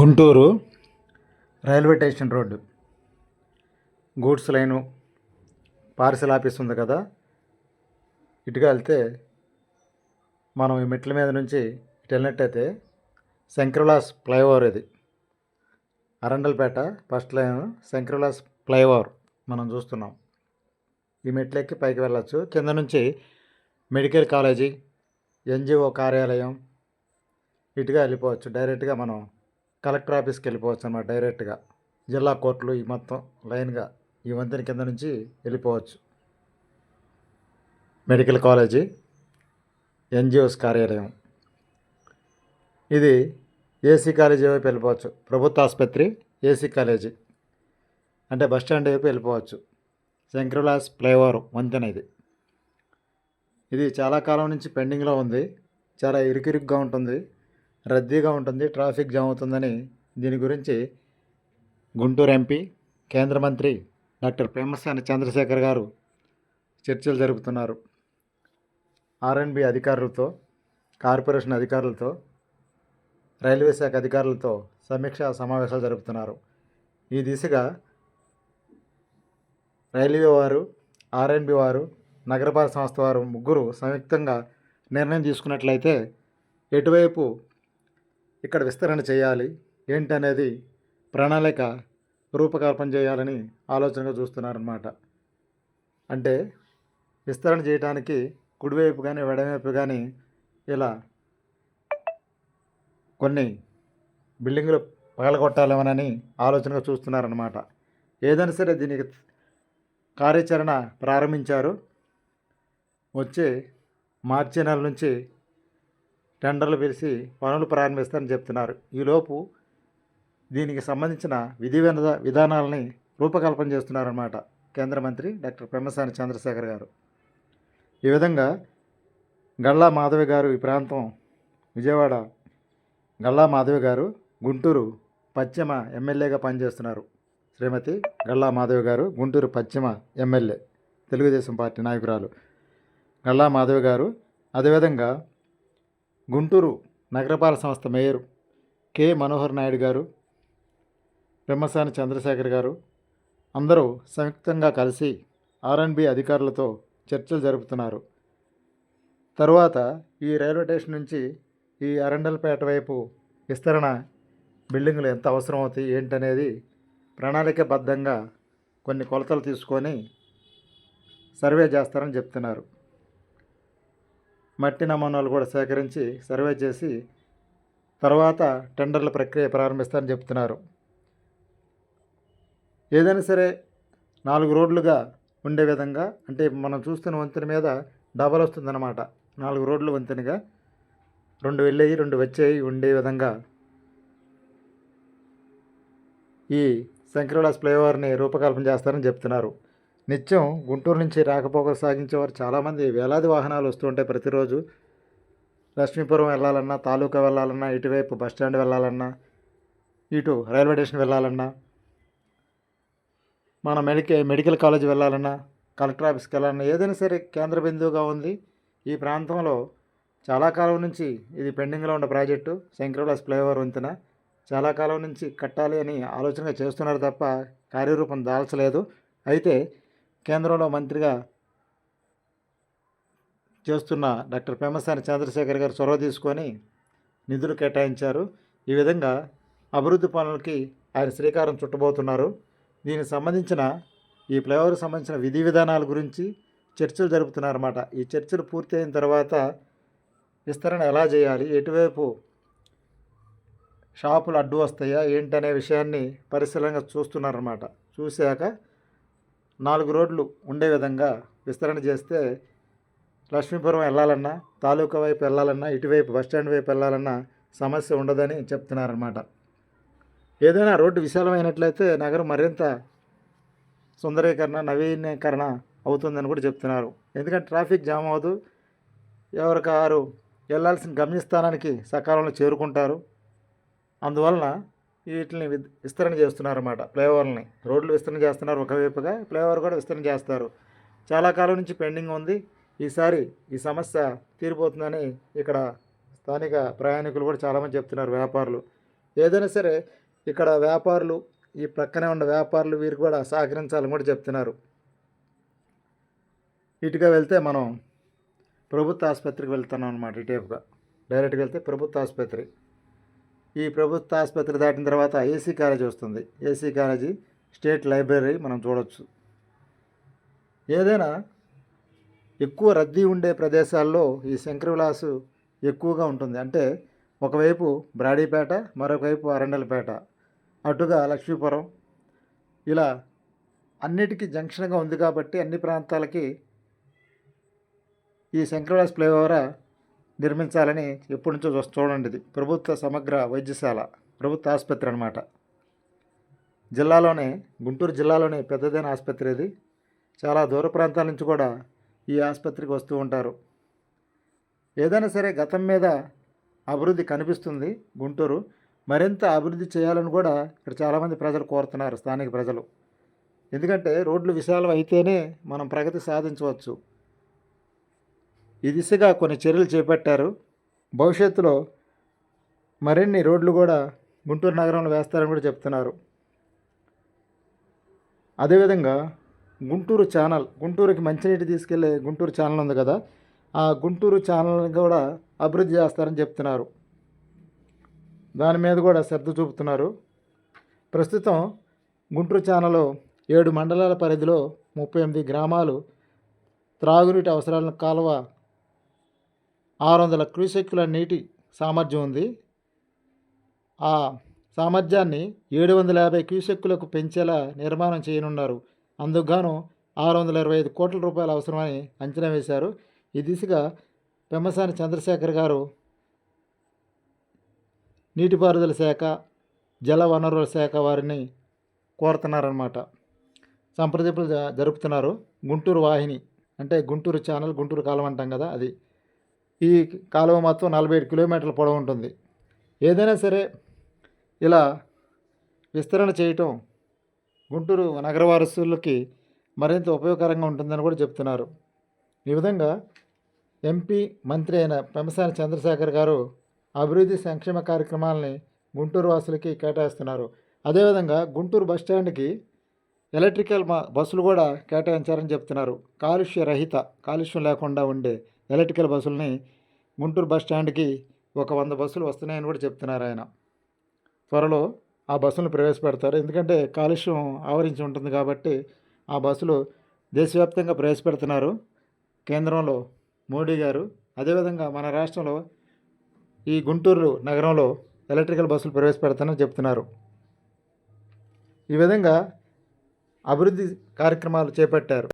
Guntur railway station road. Goods line parcel office ఉంది కదా. ఇటుగా వెళ్తే మనం ఈ మెట్ల మీద నుంచి ఇటు వెళ్ళినట్టయితే శంకరవిలాస్ ఫ్లైఓవర్ ఇది. Arundelpet first line Shankar Vilas flyover మనం చూస్తున్నాం. ఈ మెట్లెక్కి పైకి వెళ్ళచ్చు. కింద నుంచి మెడికల్ కాలేజీ ఎన్జిఓ కార్యాలయం ఇటుగా వెళ్ళిపోవచ్చు. డైరెక్ట్గా మనం కలెక్టర్ ఆఫీస్కి వెళ్ళిపోవచ్చు అనమాట డైరెక్ట్గా. జిల్లా కోర్టులు ఈ మొత్తం లైన్గా ఈ వంతెన కింద నుంచి వెళ్ళిపోవచ్చు. మెడికల్ కాలేజీ ఎన్జిఓస్ కార్యాలయం. ఇది ఏసీ కాలేజీ వైపు వెళ్ళిపోవచ్చు. ప్రభుత్వ ఆసుపత్రి ఏసీ కాలేజీ. అంటే బస్ స్టాండ్ వైపు వెళ్ళిపోవచ్చు. శంకరవిలాస్ ఫ్లైఓవర్ వంతెన ఇది. ఇది చాలా కాలం నుంచి పెండింగ్లో ఉంది. చాలా ఇరుకిరుగ్గా ఉంటుంది. రద్దీగా ఉంటుంది ట్రాఫిక్ జామ్ అవుతుందని దీని గురించి గుంటూరు ఎంపీ కేంద్ర మంత్రి డాక్టర్ పెమ్మసాని చంద్రశేఖర్ గారు చర్చలు జరుపుతున్నారు. ఆర్ఎన్బి అధికారులతో కార్పొరేషన్ అధికారులతో రైల్వే శాఖ అధికారులతో సమీక్షా సమావేశాలు జరుపుతున్నారు. ఈ దిశగా రైల్వే వారు ఆర్ఎన్బి వారు నగరపాలక సంస్థ వారు ముగ్గురు సంయుక్తంగా నిర్ణయం తీసుకున్నట్లయితే ఎటువైపు ఇక్కడ విస్తరణ చేయాలి. ఏంటనేది ప్రణాళిక రూపకల్పన చేయాలని ఆలోచనగా చూస్తున్నారన్నమాట. అంటే విస్తరణ చేయడానికి కుడివైపు కానీ ఎడమవైపు కానీ ఇలా కొన్ని బిల్డింగులు పగలగొట్టాలేమోనని ఆలోచనగా చూస్తున్నారన్నమాట. ఏదైనా సరే దీనికి కార్యాచరణ ప్రారంభించారు. వచ్చే మార్చి నెల నుంచి టెండర్లు పిలిచి పనులు ప్రారంభిస్తారని చెప్తున్నారు. ఈలోపు దీనికి సంబంధించిన విధి విధానాలని రూపకల్పన చేస్తున్నారన్నమాట కేంద్ర మంత్రి డాక్టర్ పెమ్మసాని చంద్రశేఖర్ గారు. ఈ విధంగా గల్లా మాధవి గారు ఈ ప్రాంతం విజయవాడ గల్లా మాధవి గారు గుంటూరు పశ్చిమ ఎమ్మెల్యేగా పనిచేస్తున్నారు. శ్రీమతి గల్లా మాధవి గారు గుంటూరు పశ్చిమ ఎమ్మెల్యే తెలుగుదేశం పార్టీ నాయకురాలు. గల్లా మాధవి గారు అదేవిధంగా గుంటూరు నగరపాలక సంస్థ మేయర్ కె. మనోహర్ నాయుడు గారు బ్రహ్మసాని చంద్రశేఖర్ గారు అందరూ సంయుక్తంగా కలిసి ఆర్ఎన్బి అధికారులతో చర్చలు జరుపుతున్నారు. తరువాత ఈ రైల్వే స్టేషన్ నుంచి ఈ అరండల్పేట వైపు విస్తరణ బిల్డింగులు ఎంత అవసరం అవుతాయి ఏంటనేది ప్రణాళికబద్ధంగా కొన్ని కొలతలు తీసుకొని సర్వే చేస్తారని చెప్తున్నారు. మట్టి నమూనాలు కూడా సేకరించి సర్వే చేసి తర్వాత టెండర్ల ప్రక్రియ ప్రారంభిస్తారని చెప్తున్నారు. ఏదైనా సరే నాలుగు రోడ్లుగా ఉండే విధంగా అంటే మనం చూస్తున్న వంతెన మీద డబల్ వస్తుందన్నమాట. నాలుగు రోడ్లు వంతెనగా రెండు వెళ్ళేవి రెండు వచ్చేవి ఉండే విధంగా ఈ శంకరవిలాస్ ఫ్లైఓవర్ని రూపకల్పన చేస్తారని చెప్తున్నారు. నిత్యం గుంటూరు నుంచి రాకపోకలు సాగించేవారు చాలామంది. వేలాది వాహనాలు వస్తుంటాయి ప్రతిరోజు లక్ష్మీపురం వెళ్ళాలన్నా తాలూకా వెళ్ళాలన్నా ఇటువైపు బస్ స్టాండ్ వెళ్ళాలన్నా ఇటు రైల్వే స్టేషన్ వెళ్ళాలన్నా మన మెడికే మెడికల్ కాలేజ్ వెళ్ళాలన్నా కలెక్టర్ ఆఫీస్కి వెళ్ళాలన్నా ఏదైనా సరే కేంద్ర బిందువుగా ఉంది. ఈ ప్రాంతంలో చాలా కాలం నుంచి ఇది పెండింగ్లో ఉన్న ప్రాజెక్టు. శంకరవిలాస్ ఫ్లైఓవర్ వంతెన చాలా కాలం నుంచి కట్టాలి అని ఆలోచనగా చేస్తున్నారు తప్ప కార్యరూపం దాల్చలేదు. అయితే కేంద్రంలో మంత్రిగా చేస్తున్న డాక్టర్ పేమసాని చంద్రశేఖర్ గారు చొరవ తీసుకొని నిధులు కేటాయించారు. ఈ విధంగా అభివృద్ధి పనులకి ఆయన శ్రీకారం చుట్టబోతున్నారు. దీనికి సంబంధించిన ఈ ఫ్లైఓవర్కి సంబంధించిన విధి విధానాల గురించి చర్చలు జరుపుతున్నారన్నమాట. ఈ చర్చలు పూర్తయిన తర్వాత విస్తరణ ఎలా చేయాలి? ఎటువైపు షాపులు అడ్డు వస్తాయా? ఏంటనే విషయాన్ని పరిశీలనగా చూస్తున్నారన్నమాట. చూశాక నాలుగు రోడ్లు ఉండే విధంగా విస్తరణ చేస్తే లక్ష్మీపురం వెళ్ళాలన్నా తాలూకా వైపు వెళ్ళాలన్నా ఇటువైపు బస్ స్టాండ్ వైపు వెళ్ళాలన్నా సమస్య ఉండదని చెప్తున్నారన్నమాట. ఏదైనా రోడ్డు విశాలమైనట్లయితే నగరం మరింత సుందరీకరణ నవీకరణ అవుతుందని కూడా చెప్తున్నారు. ఎందుకంటే ట్రాఫిక్ జామ్ అవ్వదు. ఎవరికారు వెళ్ళాల్సిన గమ్యస్థానానికి సకాలంలో చేరుకుంటారు. అందువలన వీటిని విస్తరణ చేస్తున్నారు అన్నమాట ఫ్లైఓవర్లని. రోడ్లు విస్తరణ చేస్తున్నారు ఒకవైపుగా ఫ్లైఓవర్ కూడా విస్తరణ చేస్తారు. చాలా కాలం నుంచి పెండింగ్ ఉంది. ఈసారి ఈ సమస్య తీరిపోతుందని ఇక్కడ స్థానిక ప్రయాణికులు కూడా చాలామంది చెప్తున్నారు వ్యాపారులు. ఏదైనా సరే ఇక్కడ వ్యాపారులు ఈ ప్రక్కనే ఉన్న వ్యాపారులు వీరు కూడా సహకరించాలని కూడా చెప్తున్నారు. ఇటుగా వెళ్తే మనం ప్రభుత్వ ఆసుపత్రికి వెళ్తున్నాం అనమాట ఇటేపుగా డైరెక్ట్గా వెళ్తే ప్రభుత్వ ఆసుపత్రి. ఈ ప్రభుత్వ ఆసుపత్రి దాటిన తర్వాత ఏసీ కాలేజీ వస్తుంది. ఏసీ కాలేజీ స్టేట్ లైబ్రరీ మనం చూడవచ్చు ఏదైనా ఎక్కువ రద్దీ ఉండే ప్రదేశాల్లో ఈ శంకరవిలాసు ఎక్కువగా ఉంటుంది. అంటే ఒకవైపు బ్రాడీపేట మరొకవైపు అరండలపేట. అటుగా లక్ష్మీపురం. ఇలా అన్నిటికీ జంక్షన్గా ఉంది కాబట్టి అన్ని ప్రాంతాలకి ఈ శంకరవిలాస్ ఫ్లైఓవర్ నిర్మించాలని ఎప్పటి నుంచో చూస్- చూడండి ఇది. ప్రభుత్వ సమగ్ర వైద్యశాల ప్రభుత్వ ఆసుపత్రి అనమాట జిల్లాలోనే గుంటూరు జిల్లాలోనే పెద్దదైన ఆసుపత్రి ఇది. చాలా దూర ప్రాంతాల నుంచి కూడా ఈ ఆసుపత్రికి వస్తూ ఉంటారు. ఏదైనా సరే గతం మీద అభివృద్ధి కనిపిస్తుంది గుంటూరు. మరింత అభివృద్ధి చేయాలని కూడా ఇక్కడ చాలామంది ప్రజలు కోరుతున్నారు స్థానిక ప్రజలు. ఎందుకంటే రోడ్లు విశాలం అయితేనే మనం ప్రగతి సాధించవచ్చు. ఈ దిశగా కొన్ని చర్యలు చేపట్టారు. భవిష్యత్తులో మరిన్ని రోడ్లు కూడా గుంటూరు నగరంలో వేస్తారని కూడా చెప్తున్నారు. అదేవిధంగా గుంటూరు ఛానల్ గుంటూరుకి మంచినీటి తీసుకెళ్ళే గుంటూరు ఛానల్ ఉంది కదా ఆ గుంటూరు ఛానల్ని కూడా అభివృద్ధి చేస్తారని చెప్తున్నారు. దాని మీద కూడా శ్రద్ధ చూపుతున్నారు. ప్రస్తుతం గుంటూరు ఛానల్లో ఏడు మండలాల పరిధిలో ముప్పై ఎనిమిది గ్రామాలు త్రాగునీటి అవసరాలను కాలువ ఆరు వందల క్యూసెక్కుల నీటి సామర్థ్యం ఉంది. ఆ సామర్థ్యాన్ని ఏడు వందల యాభై క్యూసెక్కులకు పెంచేలా నిర్మాణం చేయనున్నారు. అందుకుగాను ఆరు వందల ఇరవై ఐదు కోట్ల రూపాయలు అవసరమని అంచనా వేశారు. ఈ దిశగా పెమ్మసాని చంద్రశేఖర్ గారు నీటిపారుదల శాఖ జల వనరుల శాఖ వారిని కోరుతున్నారన్నమాట. సంప్రదింపులు జ- జరుపుతున్నారు. గుంటూరు వాహిని అంటే గుంటూరు ఛానల్ గుంటూరు కాలం అంటాం కదా అది. ఈ కాలువ మొత్తం నలభై ఏడు కిలోమీటర్ల పొడవు ఉంటుంది. ఏదైనా సరే ఇలా విస్తరణ చేయటం గుంటూరు నగర వారసులకి మరింత ఉపయోగకరంగా ఉంటుందని కూడా చెప్తున్నారు. ఈ విధంగా ఎంపీ మంత్రి అయిన పెంపసాని చంద్రశేఖర్ గారు అభివృద్ధి సంక్షేమ కార్యక్రమాలని గుంటూరు వాసులకి కేటాయిస్తున్నారు. అదేవిధంగా గుంటూరు బస్ స్టాండ్కి ఎలక్ట్రికల్ మా బస్సులు కూడా కేటాయించారని చెప్తున్నారు. కాలుష్య రహిత కాలుష్యం లేకుండా ఉండే ఎలక్ట్రికల్ బస్సులని గుంటూరు బస్ స్టాండ్కి ఒక వంద బస్సులు వస్తున్నాయని కూడా చెప్తున్నారు ఆయన. త్వరలో ఆ బస్సులను ప్రవేశపెడతారు. ఎందుకంటే కాలుష్యం ఆవరించి ఉంటుంది కాబట్టి ఆ బస్సులు దేశవ్యాప్తంగా ప్రవేశపెడుతున్నారు. కేంద్రంలో మోడీ గారు అదేవిధంగా మన రాష్ట్రంలో ఈ గుంటూరు నగరంలో ఎలక్ట్రికల్ బస్సులు ప్రవేశపెడతానని చెప్తున్నారు. ఈ విధంగా అభివృద్ధి కార్యక్రమాలు చేపట్టారు.